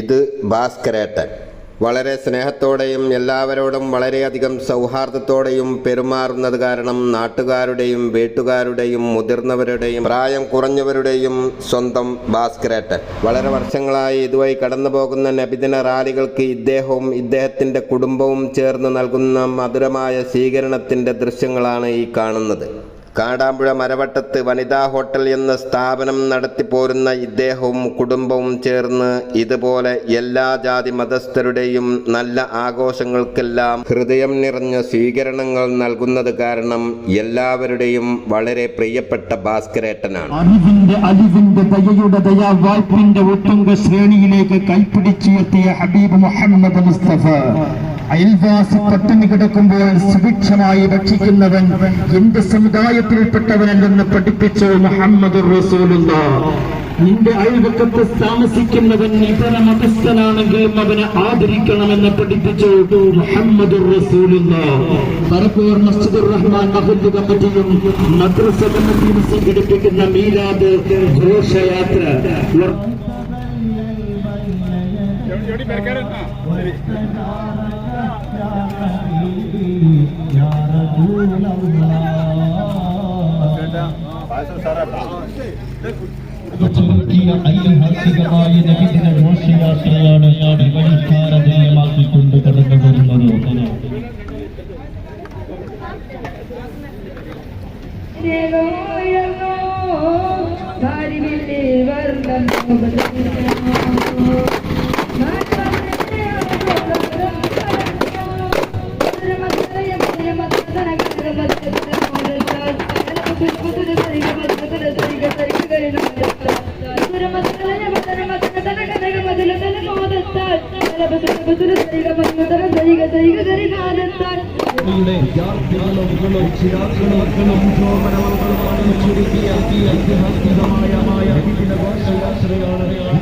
ഇത് ഭാസ്കരേട്ടൻ. വളരെ സ്നേഹത്തോടെയും എല്ലാവരോടും വളരെയധികം സൗഹാർദ്ദത്തോടെയും പെരുമാറുന്നത് കാരണം നാട്ടുകാരുടെയും വീട്ടുകാരുടെയും മുതിർന്നവരുടെയും പ്രായം കുറഞ്ഞവരുടെയും സ്വന്തം ഭാസ്കരേട്ടൻ. വളരെ വർഷങ്ങളായി ഇതുവഴി കടന്നു പോകുന്ന നബിദിന റാലികൾക്ക് ഇദ്ദേഹവും ഇദ്ദേഹത്തിന്റെ കുടുംബവും ചേർന്ന് നൽകുന്ന മധുരമായ സ്വീകരണത്തിന്റെ ദൃശ്യങ്ങളാണ് ഈ കാണുന്നത്. കാടാമ്പുഴ മരവട്ടത്ത് വനിതാ ഹോട്ടൽ എന്ന സ്ഥാപനം നടത്തിപ്പോരുന്ന ഇദ്ദേഹവും കുടുംബവും ചേർന്ന് ഇതുപോലെ എല്ലാ ജാതി മതസ്ഥരുടെയും നല്ല ആഘോഷങ്ങൾക്കെല്ലാം ഹൃദയം നിറഞ്ഞ സ്വീകരണങ്ങൾ നൽകുന്നത് കാരണം എല്ലാവരുടെയും വളരെ പ്രിയപ്പെട്ട ഭാസ്കരേട്ടനാണ്. അറിവിന്റെ അലിവിന്റെ ദയയുടെ ദയാ വായ്പിന്റെ ഒട്ടുങ്ക ശ്രേണിയിലേക്ക് കൈപ്പിടിച്ചുയർത്തിയ ഹബീബ് മുഹമ്മദ് മുസ്തഫ. അയൽവാസി പട്ടിണി കിടക്കുമ്പോൾ സുഭിക്ഷമായി ഭക്ഷിക്കുന്നവൻ എന്റെ സമുദായത്തിൽപ്പെട്ടവനല്ലെന്ന് പഠിപ്പിച്ചു മുഹമ്മദ് നിന്റെ അയൽവക്കത്ത് താമസിക്കുന്നവൻ ഇതര മതസ്ഥനാണെങ്കിലും അവനെ ആദരിക്കണമെന്ന് പഠിപ്പിച്ചു മുഹമ്മദ് പറപ്പൂർ മസ്ജിദുർ റഹ്മാൻ മഹദ് കമ്മിറ്റിയും മദ്രസ കമ്മിറ്റിയും സംഘടിപ്പിക്കുന്ന മീലാദ് ഘോഷയാത്ര. എവിടെ പെരക്കാരൻ ആ ശരി പായസം സാറാ ചുരുക്കിയ ഐതിഹാസികമായ നബിദിന ഘോഷയാത്രയാണ് ഇവിടെ ഭാരതീയമാക്കിക്കൊണ്ട് കടന്നു വരുന്നത് ായ മായ ഇതിനോശ്രയാണ്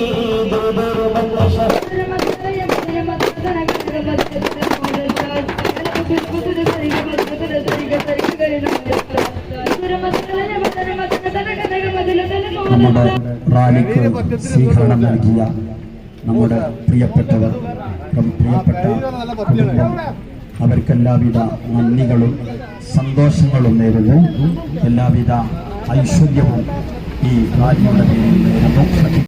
നമ്മുടെ റാലിക്ക് സ്വീകരണം നൽകിയ നമ്മുടെ പ്രിയപ്പെട്ടവർ പ്രിയപ്പെട്ട കുടുംബം. അവർക്കെല്ലാവിധ നന്ദികളും സന്തോഷങ്ങളും നേരുന്നു. എല്ലാവിധ ഐശ്വര്യവും ഈ റാലിയുടെ നേരുന്നു